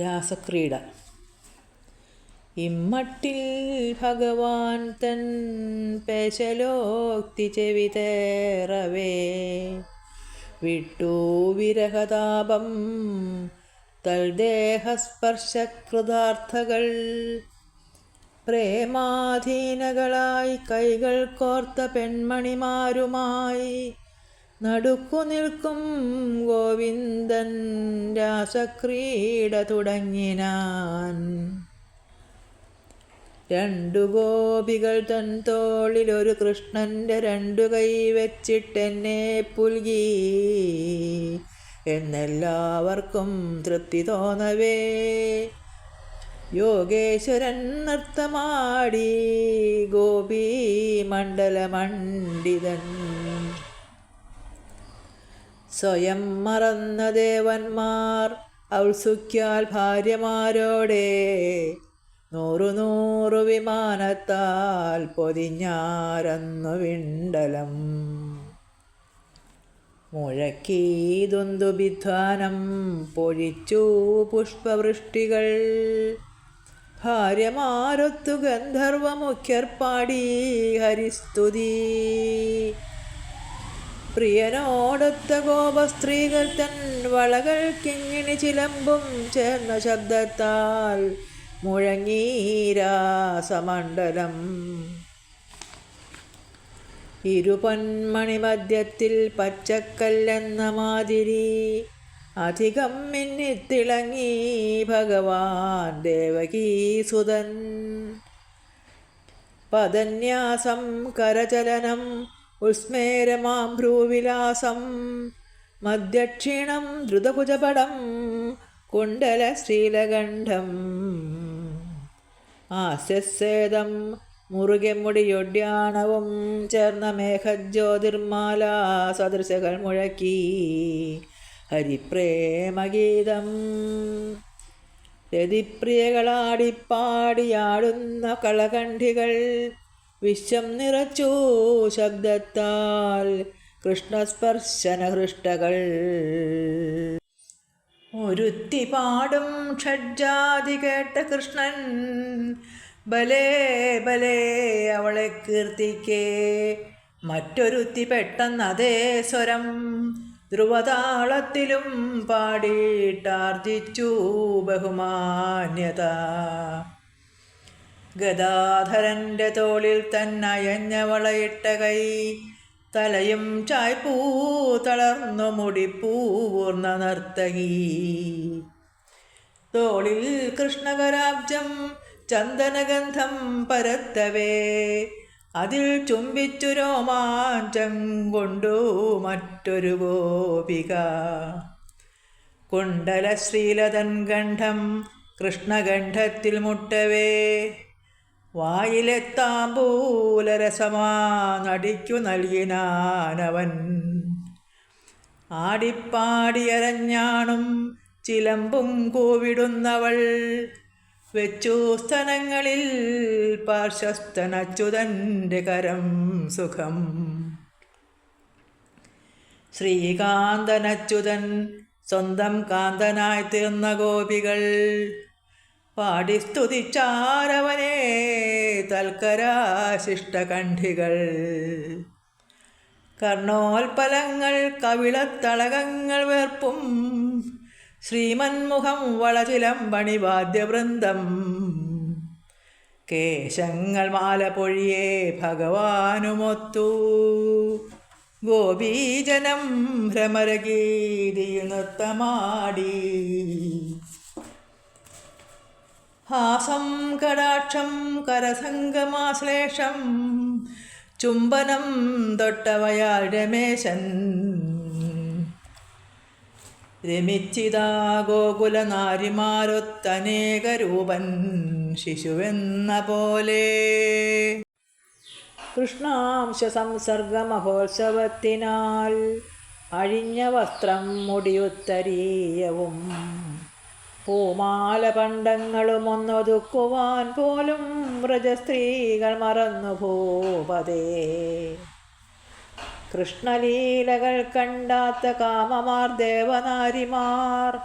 രാസക്രീഡ. ഇമ്മട്ടിൽ ഭഗവാൻ തൻ പേശലോക്തി ചെവിതേറവേ വിട്ടു വിരഹതാപം തൽദേഹസ്പർശകൃതാർത്ഥകൾ. പ്രേമാധീനകളായി കൈകൾ കോർത്ത പെൺമണിമാരുമായി നടുക്കു നിൽക്കും ഗോവിന്ദൻ രാസക്രീഡ തുടങ്ങിനാൻ. രണ്ടു ഗോപികൾ തൻ തോളിൽ ഒരു കൃഷ്ണന്റെ രണ്ടു കൈ വെച്ചിട്ടെന്നെ പുൽകി. എന്നെല്ലാവർക്കും തൃപ്തി തോന്നവേ. യോഗേശ്വരൻ നൃത്തമാടി ഗോപി മണ്ഡലമണ്ഡിതൻ. സ്വയം മറന്ന ദേവന്മാർ ഔത്സുഖ്യാൽ ഭാര്യമാരോടെ നൂറു നൂറു വിമാനത്താൽ പൊതിഞ്ഞാരന്നു വിണ്ടലം. മുഴക്കി ദുന്ദുബിധ്വാനം പൊഴിച്ചു പുഷ്പവൃഷ്ടികൾ. ഭാര്യമാരൊത്തു ഗന്ധർവമുഖ്യർ പാടി ഹരിസ്തുതി. പ്രിയനോടൊത്ത ഗോപസ്ത്രീകൾ തൻ വളകൾ കിങ്ങിണി ചിലമ്പും ചേർന്ന ശബ്ദത്താൽ മുഴങ്ങീരാസമണ്ഡലം ഇരുപൊന്മണി മധ്യത്തിൽ പച്ചക്കല്ലെന്ന മാതിരി അധികം മിന്നിത്തിളങ്ങി ഭഗവാൻ ദേവകീസുതൻ. പദന്യാസം കരചലനം ഉസ്മേരമാം ഭ്രൂവിലാസം. മധ്യക്ഷീണം ദ്രുതഭുജപടം കുണ്ടലശ്രീലകണ്ഠം ആസ്യസേതം മുറുകെ മുടിയൊഡ്യാണവും ചേർന്ന മേഘജ്യോതിർമാല സദൃശകൾ മുഴക്കി. ഹരിപ്രേമഗീതം. രതിപ്രിയകളാടിപ്പാടിയാടുന്ന കളകണ്ഠികൾ വിശ്വം നിറച്ചു ശബ്ദത്താൽ കൃഷ്ണസ്പർശനഹൃഷ്ടകൾ. ഒരുത്തി പാടും ഷഡ്ജാതി കേട്ട കൃഷ്ണൻ ബലേ ബലേ അവളെ കീർത്തിക്കേ. മറ്റൊരുത്തി പെട്ടെന്ന് അതേ സ്വരം ധ്രുവതാളത്തിലും പാടിയിട്ടാർജിച്ചു ബഹുമാന്യത. ഗദാധരന്റെ തോളിൽ തന്നയഞ്ഞ വളയിട്ട കൈ തലയും ചായ്പൂ തളർന്നു മുടിപ്പൂർണ നർത്തകി. തോളിൽ കൃഷ്ണകരാബ്ജം ചന്ദനഗന്ധം പരത്തവേ അതിൽ ചുംബിച്ചു രോമാഞ്ചം കൊണ്ടു മറ്റൊരു ഗോപിക. കുണ്ടലശ്രീലതൻ ഗണ്ഠം കൃഷ്ണഗണ്ഠത്തിൽ മുട്ടവേ വായിലെത്താമ്പൂലരസമാ നടിക്കു നൽകിനാനവൻ ആടിപ്പാടിയരഞ്ഞാണും ചിലമ്പും കൂവിടുന്നവൾ. വെച്ചു സ്ഥലങ്ങളിൽ പാർശ്വസ്ഥനച്യുതന്റെ കരം സുഖം. ശ്രീകാന്തനച്യുതൻ സ്വന്തം കാന്തനായി തീർന്ന ഗോപികൾ. പാടി സ്തുതിച്ചാരവനെ തൽക്കരാശിഷ്ടകണ്ഠികൾ കർണോൽപ്പലങ്ങൾ കവിളത്തളകങ്ങൾ വേർപ്പും ശ്രീമന്മുഖം വളചിലം പണിവാദ്യവൃന്ദം കേശങ്ങൾ മാല പൊഴിയേ ഭഗവാനുമൊത്തു. ഗോപീജനം ഭ്രമരഗീതി നൃത്തമാടി. ഹാസം കടാക്ഷം കരസംഗമാശ്ലേഷം ചുംബനം തൊട്ടവയാൾ രമേശൻ രമിച്ചിതാ ഗോകുല നാരിമാരൊത്തനേക രൂപൻ ശിശുവെന്ന പോലെ കൃഷ്ണാംശ സംസർഗമഹോത്സവത്തിനാൽ അഴിഞ്ഞ വസ്ത്രം മുടിയുത്തരീയവും പൂമാല പണ്ടങ്ങളും ഒന്നൊതുക്കുവാൻ പോലും വ്രജസ്ത്രീകൾ മറന്നു ഭൂപതേ കൃഷ്ണലീലകൾ കണ്ടാത്ത കാമമാർ ദേവനാരിമാർ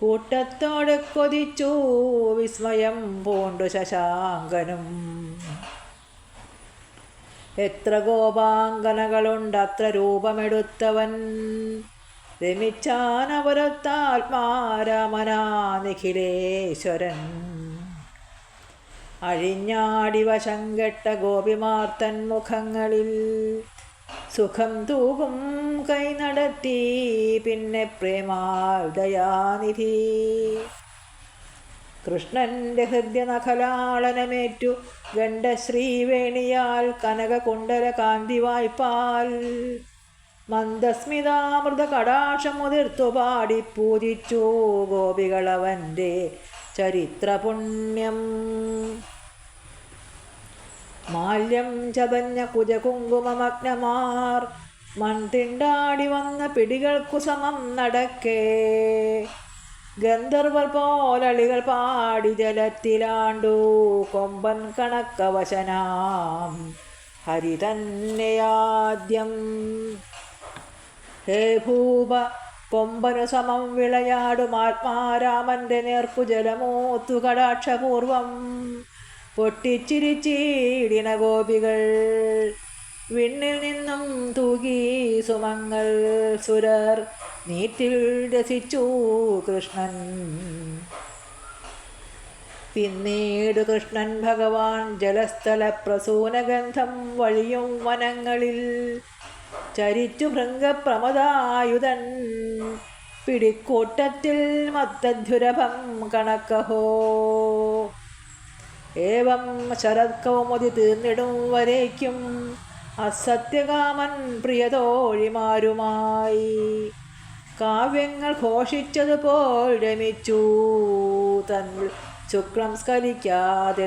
കൂട്ടത്തോടെ കൊതിച്ചു വിസ്മയം പൂണ്ടു ശശാങ്കനും. എത്ര ഗോപാങ്കനകളുണ്ട് അത്ര രൂപമെടുത്തവൻ. രമിച്ചാനവരത്താത്മാരാമനാ നിഖിലേശ്വരൻ അഴിഞ്ഞാടി വശം കെട്ട ഗോപിമാർത്തൻ മുഖങ്ങളിൽ സുഖം തൂകും കൈ നടത്തി പിന്നെ പ്രേമാൽ ദയാനിധി. കൃഷ്ണന്റെ ഹൃദ്യനഖലാളനമേറ്റു ഗണ്ഡശ്രീവേണിയാൽ കനകകുണ്ടല കാന്തി വായ്പാൽ മന്ദസ്മിതാമൃത കടാക്ഷമുതിർത്തു പാടി പൂജിച്ചു ഗോപികളവന്റെ ചരിത്രപുണ്യം. മാല്യം ചതഞ്ഞ കുജകുങ്കുമമഗ്നമാർ മൺതിണ്ടാടി വന്ന പിടികൾക്കു സമം നടക്കേ. ഗന്ധർവർ പോലളികൾ പാടി ജലത്തിലാണ്ടു കൊമ്പൻ കണക്കവശനാം. ഹരി തന്നെയാദ്യം ഹേ ഭൂപ കൊമ്പനു സമം വിളയാടും ആത്മാരാമന്റെ നേർക്കു ജലമൂത്തു കടാക്ഷപൂർവം പൊട്ടിച്ചിരിച്ചീടിന ഗോപികൾ വിണ്ണിൽ നിന്നും തൂകി സുമങ്ങൾ സുരർ നീറ്റിൽ രസിച്ചു കൃഷ്ണൻ. പിന്നീട് കൃഷ്ണൻ ഭഗവാൻ ജലസ്ഥല പ്രസൂനഗന്ധം വഴിയും വനങ്ങളിൽ ചരിച്ചു ഭൃംഗപ്രമദായുധൻ പിടിക്കൂട്ടത്തിൽ മത്തധ്യുരഭം കണക്കഹോ. ഏവം ശരത്കൗമുദി തീർന്നിടും വരേക്കും അസത്യകാമൻ പ്രിയതോഴിമാരുമായി. കാവ്യങ്ങൾ ഘോഷിച്ചതുപോൽ രമിച്ചു തൻ ശുക്ലം സ്കലിക്കാതെ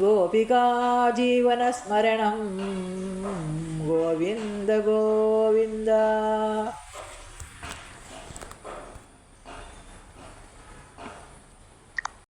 गोपिकाजीवनस्मरणं गोविन्द गोविन्द।